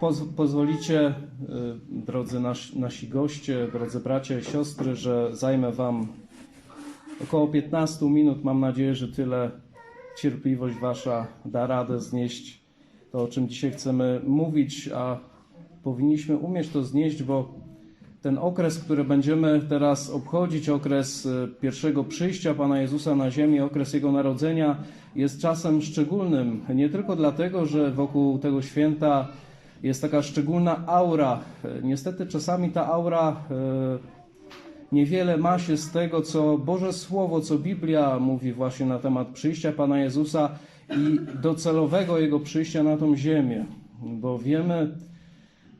Poz, pozwolicie, y, drodzy nas, nasi goście, drodzy bracia i siostry, że zajmę Wam około 15 minut. Mam nadzieję, że tyle cierpliwość Wasza da radę znieść to, o czym dzisiaj chcemy mówić, a powinniśmy umieć to znieść, bo ten okres, który będziemy teraz obchodzić, okres y, pierwszego przyjścia Pana Jezusa na ziemię, okres Jego narodzenia, jest czasem szczególnym. Nie tylko dlatego, że wokół tego święta jest taka szczególna aura. Niestety czasami ta aura y, niewiele ma się z tego, co Boże Słowo, co Biblia mówi właśnie na temat przyjścia Pana Jezusa i docelowego Jego przyjścia na tą ziemię. Bo wiemy,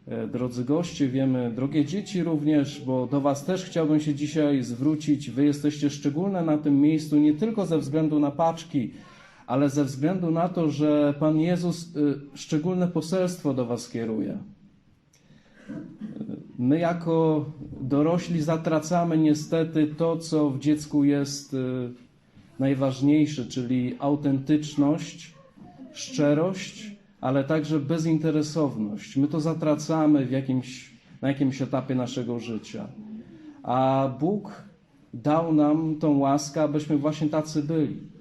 E, Drodzy goście, wiemy, drogie dzieci również, bo do Was też chciałbym się dzisiaj zwrócić. Wy jesteście szczególne na tym miejscu nie tylko ze względu na paczki, ale ze względu na to, że Pan Jezus y, szczególne poselstwo do Was kieruje. Y, My jako dorośli zatracamy niestety to, co w dziecku jest y, najważniejsze, czyli autentyczność, szczerość, ale także bezinteresowność. My to zatracamy w jakimś, na jakimś etapie naszego życia. A Bóg dał nam tą łaskę, abyśmy właśnie tacy byli.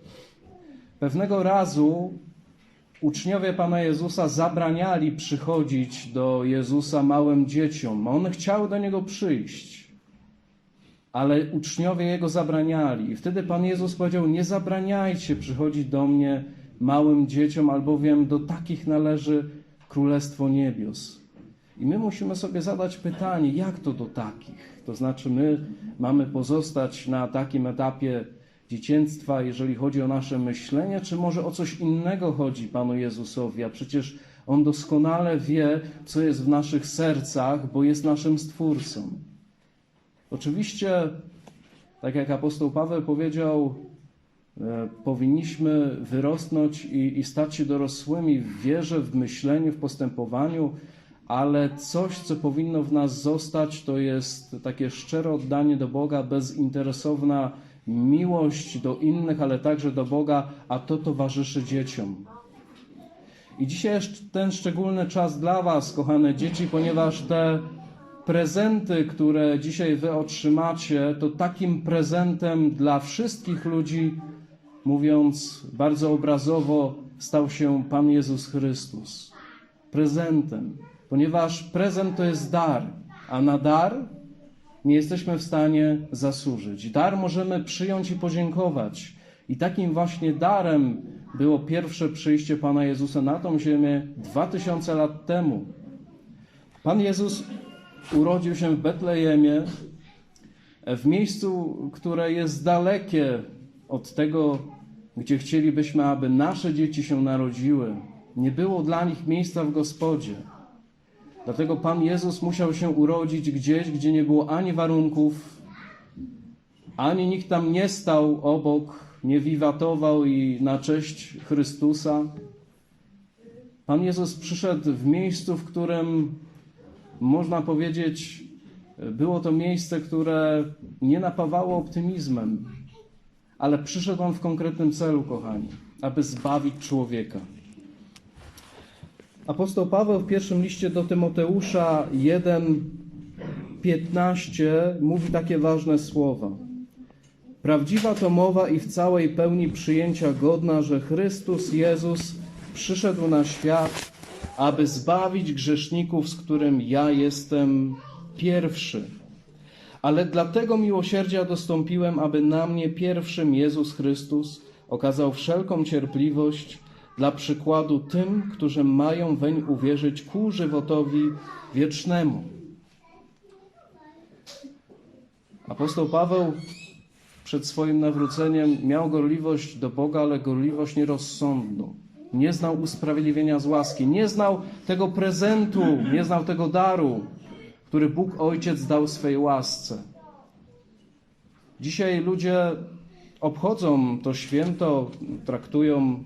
Pewnego razu uczniowie Pana Jezusa zabraniali przychodzić do Jezusa małym dzieciom. On chciał do Niego przyjść, ale uczniowie Jego zabraniali. I wtedy Pan Jezus powiedział, nie zabraniajcie przychodzić do mnie małym dzieciom, albowiem do takich należy Królestwo Niebios. I my musimy sobie zadać pytanie, jak to do takich? To znaczy, my mamy pozostać na takim etapie dzieciństwa, jeżeli chodzi o nasze myślenie, czy może o coś innego chodzi Panu Jezusowi? A przecież On doskonale wie, co jest w naszych sercach, bo jest naszym Stwórcą. Oczywiście, tak jak apostoł Paweł powiedział, E, powinniśmy wyrosnąć i, i stać się dorosłymi w wierze, w myśleniu, w postępowaniu, ale coś, co powinno w nas zostać, to jest takie szczere oddanie do Boga, bezinteresowna miłość do innych, ale także do Boga, a to towarzyszy dzieciom. I dzisiaj jest ten szczególny czas dla Was, kochane dzieci, ponieważ te prezenty, które dzisiaj Wy otrzymacie, to takim prezentem dla wszystkich ludzi, mówiąc bardzo obrazowo, stał się Pan Jezus Chrystus. Prezentem, ponieważ prezent to jest dar, a na dar nie jesteśmy w stanie zasłużyć. Dar możemy przyjąć i podziękować. I takim właśnie darem było pierwsze przyjście Pana Jezusa na tą ziemię dwa tysiące lat temu. Pan Jezus urodził się w Betlejemie, w miejscu, które jest dalekie od tego, gdzie chcielibyśmy, aby nasze dzieci się narodziły. Nie było dla nich miejsca w gospodzie. Dlatego Pan Jezus musiał się urodzić gdzieś, gdzie nie było ani warunków, ani nikt tam nie stał obok, nie wiwatował i na cześć Chrystusa. Pan Jezus przyszedł w miejscu, w którym można powiedzieć, było to miejsce, które nie napawało optymizmem, ale przyszedł on w konkretnym celu, kochani, aby zbawić człowieka. Apostoł Paweł w pierwszym liście do Tymoteusza 1:15 mówi takie ważne słowa. Prawdziwa to mowa i w całej pełni przyjęcia godna, że Chrystus Jezus przyszedł na świat, aby zbawić grzeszników, z którym ja jestem pierwszy. Ale dlatego miłosierdzia dostąpiłem, aby na mnie pierwszym Jezus Chrystus okazał wszelką cierpliwość dla przykładu tym, którzy mają weń uwierzyć ku żywotowi wiecznemu. Apostoł Paweł przed swoim nawróceniem miał gorliwość do Boga, ale gorliwość nierozsądną. Nie znał usprawiedliwienia z łaski, nie znał tego prezentu, nie znał tego daru, który Bóg Ojciec dał swej łasce. Dzisiaj ludzie obchodzą to święto, traktują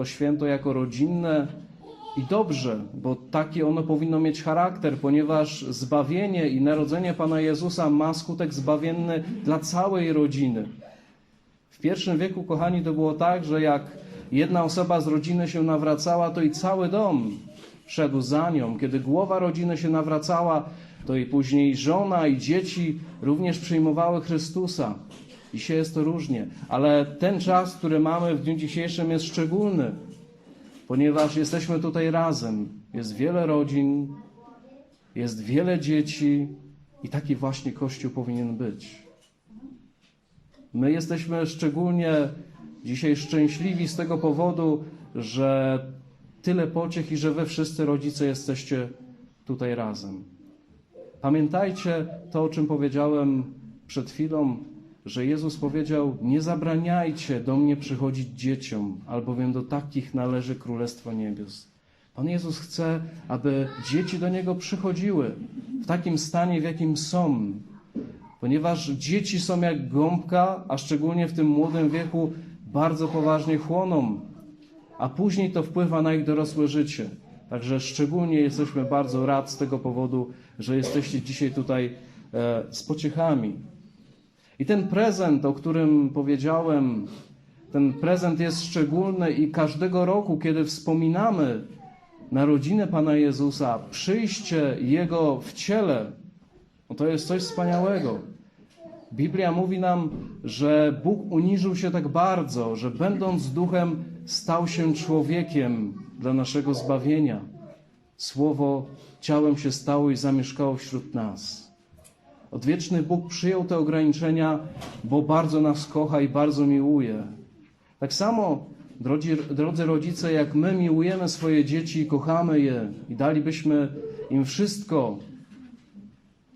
to święto jako rodzinne i dobrze, bo taki ono powinno mieć charakter, ponieważ zbawienie i narodzenie Pana Jezusa ma skutek zbawienny dla całej rodziny. W pierwszym wieku, kochani, to było tak, że jak jedna osoba z rodziny się nawracała, to i cały dom szedł za nią, kiedy głowa rodziny się nawracała, to i później żona i dzieci również przyjmowały Chrystusa. Dzisiaj jest to różnie, ale ten czas, który mamy w dniu dzisiejszym jest szczególny, ponieważ jesteśmy tutaj razem. Jest wiele rodzin, jest wiele dzieci i taki właśnie Kościół powinien być. My jesteśmy szczególnie dzisiaj szczęśliwi z tego powodu, że tyle pociech i że wy wszyscy rodzice jesteście tutaj razem. Pamiętajcie to, o czym powiedziałem przed chwilą, że Jezus powiedział: Nie zabraniajcie do mnie przychodzić dzieciom, albowiem do takich należy Królestwo Niebios. Pan Jezus chce, aby dzieci do Niego przychodziły w takim stanie, w jakim są, ponieważ dzieci są jak gąbka, a szczególnie w tym młodym wieku bardzo poważnie chłoną, a później to wpływa na ich dorosłe życie. Także szczególnie jesteśmy bardzo rad z tego powodu, że jesteście dzisiaj tutaj e, z pociechami. I ten prezent, o którym powiedziałem, ten prezent jest szczególny i każdego roku, kiedy wspominamy narodzinę Pana Jezusa, przyjście Jego w ciele, no to jest coś wspaniałego. Biblia mówi nam, że Bóg uniżył się tak bardzo, że będąc duchem, stał się człowiekiem dla naszego zbawienia. Słowo ciałem się stało i zamieszkało wśród nas. Odwieczny Bóg przyjął te ograniczenia, bo bardzo nas kocha i bardzo miłuje. Tak samo, drodzy, drodzy rodzice, jak my miłujemy swoje dzieci i kochamy je i dalibyśmy im wszystko,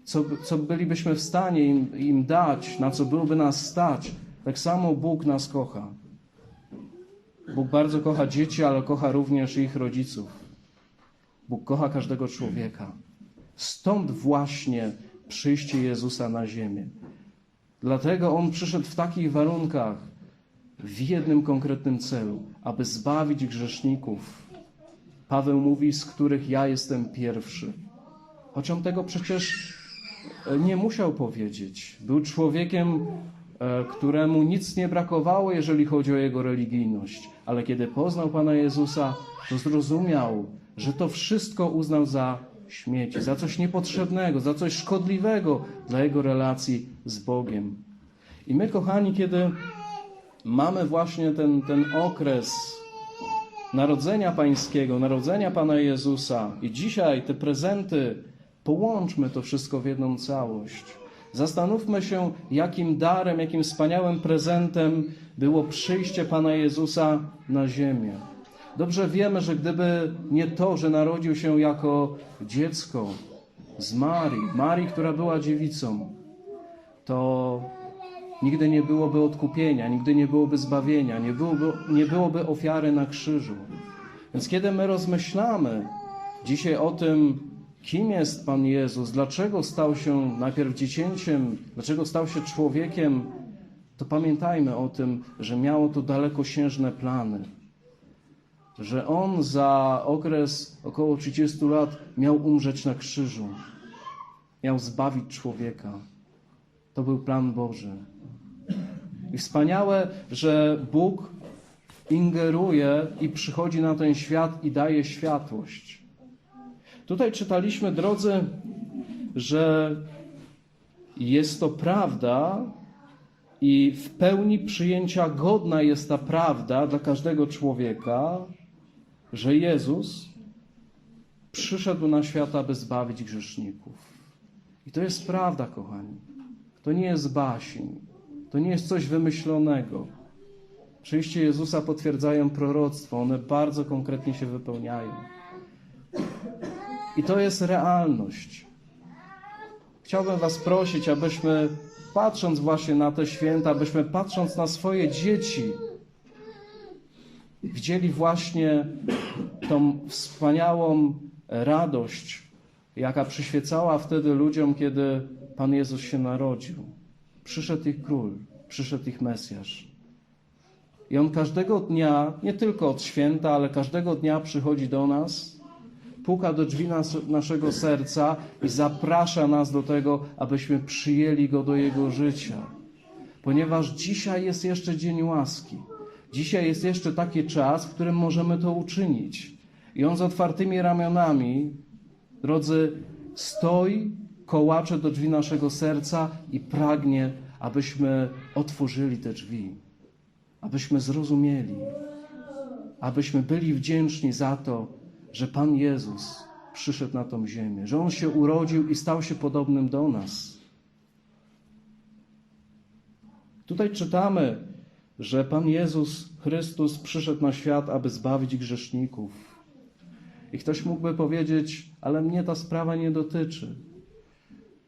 co, co bylibyśmy w stanie im, im dać, na co byłoby nas stać, tak samo Bóg nas kocha. Bóg bardzo kocha dzieci, ale kocha również ich rodziców. Bóg kocha każdego człowieka. Stąd właśnie przyjście Jezusa na ziemię. Dlatego On przyszedł w takich warunkach, w jednym konkretnym celu, aby zbawić grzeszników. Paweł mówi, z których ja jestem pierwszy. Choć on tego przecież e, nie musiał powiedzieć. Był człowiekiem, e, któremu nic nie brakowało, jeżeli chodzi o jego religijność. Ale kiedy poznał Pana Jezusa, to zrozumiał, że to wszystko uznał za śmieci, za coś niepotrzebnego, za coś szkodliwego dla jego relacji z Bogiem. I my, kochani, kiedy mamy właśnie ten, ten okres Narodzenia Pańskiego, Narodzenia Pana Jezusa i dzisiaj te prezenty, połączmy to wszystko w jedną całość. Zastanówmy się, jakim darem, jakim wspaniałym prezentem było przyjście Pana Jezusa na ziemię. Dobrze wiemy, że gdyby nie to, że narodził się jako dziecko z Marii, Marii, która była dziewicą, to nigdy nie byłoby odkupienia, nigdy nie byłoby zbawienia, nie byłoby, nie byłoby ofiary na krzyżu. Więc kiedy my rozmyślamy dzisiaj o tym, kim jest Pan Jezus, dlaczego stał się najpierw dziecięciem, dlaczego stał się człowiekiem, to pamiętajmy o tym, że miało to dalekosiężne plany. Że On za okres około 30 lat miał umrzeć na krzyżu, miał zbawić człowieka. To był plan Boży. I wspaniałe, że Bóg ingeruje i przychodzi na ten świat i daje światłość. Tutaj czytaliśmy, drodzy, że jest to prawda i w pełni przyjęcia godna jest ta prawda dla każdego człowieka, że Jezus przyszedł na świat, aby zbawić grzeszników. I to jest prawda, kochani. To nie jest baśń. To nie jest coś wymyślonego. Przyjście Jezusa potwierdzają proroctwo, one bardzo konkretnie się wypełniają. I to jest realność. Chciałbym Was prosić, abyśmy patrząc właśnie na te święta, abyśmy patrząc na swoje dzieci, widzieli właśnie tą wspaniałą radość, jaka przyświecała wtedy ludziom, kiedy Pan Jezus się narodził. Przyszedł ich król, przyszedł ich Mesjasz. I on każdego dnia, nie tylko od święta, ale każdego dnia przychodzi do nas, puka do drzwi nas, naszego serca i zaprasza nas do tego, abyśmy przyjęli go do jego życia. Ponieważ dzisiaj jest jeszcze dzień łaski. Dzisiaj jest jeszcze taki czas, w którym możemy to uczynić. I On z otwartymi ramionami, drodzy, stoi, kołacze do drzwi naszego serca i pragnie, abyśmy otworzyli te drzwi, abyśmy zrozumieli, abyśmy byli wdzięczni za to, że Pan Jezus przyszedł na tą ziemię, że On się urodził i stał się podobnym do nas. Tutaj czytamy, że Pan Jezus Chrystus przyszedł na świat, aby zbawić grzeszników. I ktoś mógłby powiedzieć, ale mnie ta sprawa nie dotyczy.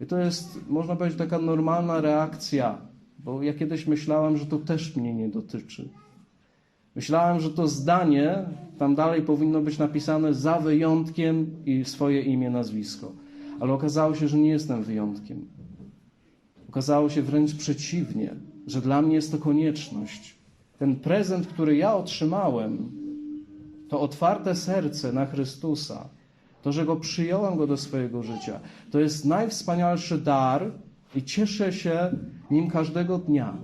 I to jest, można powiedzieć, taka normalna reakcja, bo ja kiedyś myślałem, że to też mnie nie dotyczy. Myślałem, że to zdanie tam dalej powinno być napisane za wyjątkiem i swoje imię, nazwisko. Ale okazało się, że nie jestem wyjątkiem. Okazało się wręcz przeciwnie, że dla mnie jest to konieczność. Ten prezent, który ja otrzymałem, to otwarte serce na Chrystusa, to, że go przyjąłem go do swojego życia, to jest najwspanialszy dar i cieszę się nim każdego dnia.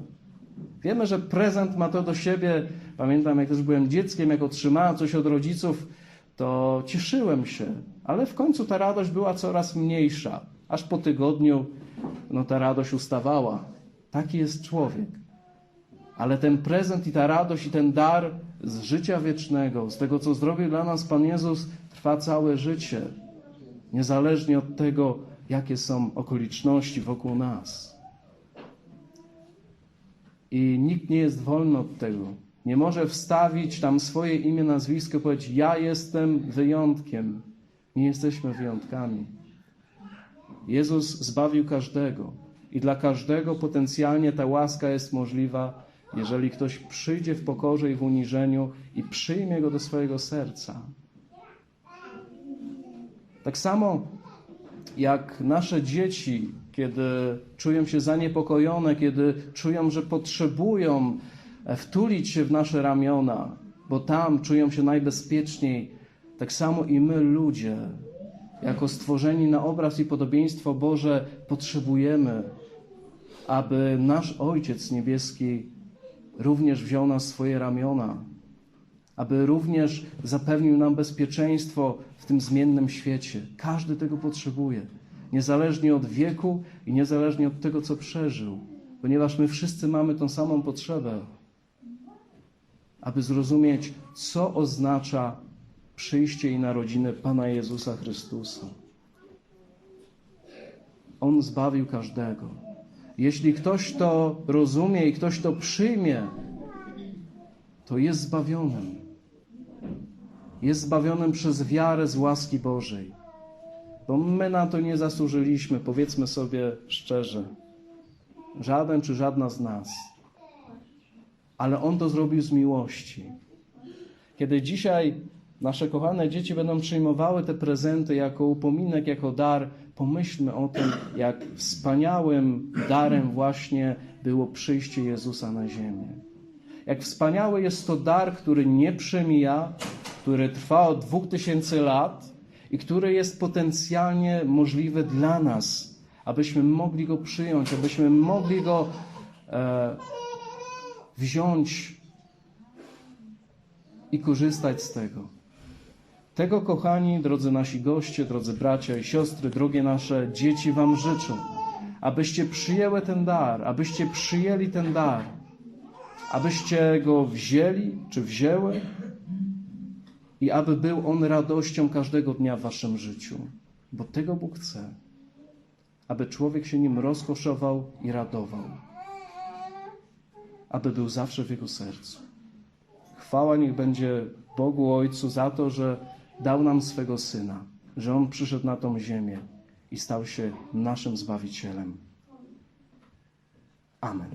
Wiemy, że prezent ma to do siebie. Pamiętam, jak też byłem dzieckiem, jak otrzymałem coś od rodziców, to cieszyłem się, ale w końcu ta radość była coraz mniejsza. Aż po tygodniu no, ta radość ustawała. Taki jest człowiek. Ale ten prezent i ta radość i ten dar z życia wiecznego, z tego, co zrobił dla nas Pan Jezus, trwa całe życie. Niezależnie od tego, jakie są okoliczności wokół nas. I nikt nie jest wolny od tego. Nie może wstawić tam swoje imię, nazwisko, powiedzieć: Ja jestem wyjątkiem. Nie jesteśmy wyjątkami. Jezus zbawił każdego i dla każdego potencjalnie ta łaska jest możliwa, jeżeli ktoś przyjdzie w pokorze i w uniżeniu i przyjmie go do swojego serca. Tak samo jak nasze dzieci, kiedy czują się zaniepokojone, kiedy czują, że potrzebują wtulić się w nasze ramiona, bo tam czują się najbezpieczniej, tak samo i my, ludzie, jako stworzeni na obraz i podobieństwo Boże, potrzebujemy, aby nasz Ojciec Niebieski również wziął nas swoje ramiona, aby również zapewnił nam bezpieczeństwo w tym zmiennym świecie. Każdy tego potrzebuje, niezależnie od wieku i niezależnie od tego, co przeżył, ponieważ my wszyscy mamy tą samą potrzebę, aby zrozumieć, co oznacza przyjście i narodziny Pana Jezusa Chrystusa. On zbawił każdego. Jeśli ktoś to rozumie i ktoś to przyjmie, to jest zbawionym. Jest zbawionym przez wiarę z łaski Bożej. Bo my na to nie zasłużyliśmy, powiedzmy sobie szczerze. Żaden czy żadna z nas. Ale On to zrobił z miłości. Kiedy dzisiaj nasze kochane dzieci będą przyjmowały te prezenty jako upominek, jako dar, pomyślmy o tym, jak wspaniałym darem właśnie było przyjście Jezusa na ziemię. Jak wspaniały jest to dar, który nie przemija, który trwa od dwóch tysięcy lat i który jest potencjalnie możliwy dla nas, abyśmy mogli go przyjąć, abyśmy mogli go e, wziąć i korzystać z tego. Tego, kochani, drodzy nasi goście, drodzy bracia i siostry, drogie nasze dzieci, Wam życzę, abyście przyjęły ten dar, abyście przyjęli ten dar, abyście go wzięli czy wzięły i aby był on radością każdego dnia w Waszym życiu, bo tego Bóg chce, aby człowiek się nim rozkoszował i radował, aby był zawsze w jego sercu. Chwała niech będzie Bogu Ojcu za to, że dał nam swego Syna, że On przyszedł na tą ziemię i stał się naszym Zbawicielem. Amen.